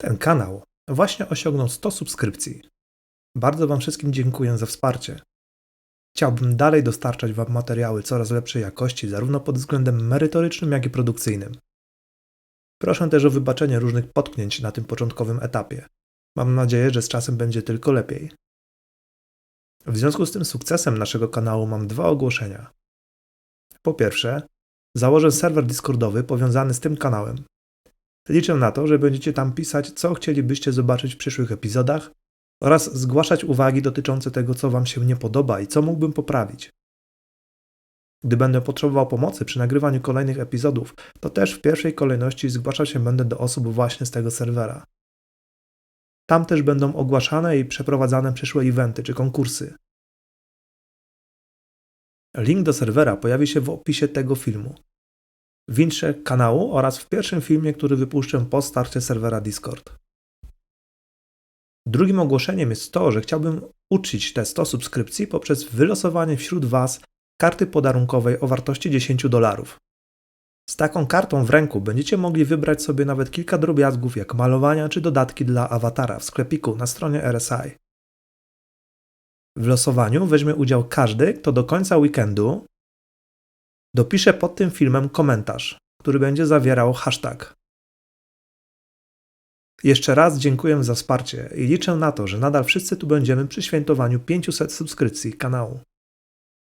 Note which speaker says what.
Speaker 1: Ten kanał właśnie osiągnął 100 subskrypcji. Bardzo Wam wszystkim dziękuję za wsparcie. Chciałbym dalej dostarczać Wam materiały coraz lepszej jakości, zarówno pod względem merytorycznym, jak i produkcyjnym. Proszę też o wybaczenie różnych potknięć na tym początkowym etapie. Mam nadzieję, że z czasem będzie tylko lepiej. W związku z tym sukcesem naszego kanału mam dwa ogłoszenia. Po pierwsze, założę serwer Discordowy powiązany z tym kanałem. Liczę na to, że będziecie tam pisać, co chcielibyście zobaczyć w przyszłych epizodach oraz zgłaszać uwagi dotyczące tego, co Wam się nie podoba i co mógłbym poprawić. Gdy będę potrzebował pomocy przy nagrywaniu kolejnych epizodów, to też w pierwszej kolejności zgłaszał się będę do osób właśnie z tego serwera. Tam też będą ogłaszane i przeprowadzane przyszłe eventy czy konkursy. Link do serwera pojawi się w opisie tego filmu, w intrze kanału oraz w pierwszym filmie, który wypuszczę po starcie serwera Discord. Drugim ogłoszeniem jest to, że chciałbym uczcić te 100 subskrypcji poprzez wylosowanie wśród Was karty podarunkowej o wartości 10 dolarów. Z taką kartą w ręku będziecie mogli wybrać sobie nawet kilka drobiazgów jak malowania czy dodatki dla awatara w sklepiku na stronie RSI. W losowaniu weźmie udział każdy, kto do końca weekendu dopisze pod tym filmem komentarz, który będzie zawierał hashtag. Jeszcze raz dziękuję za wsparcie i liczę na to, że nadal wszyscy tu będziemy przy świętowaniu 500 subskrypcji kanału.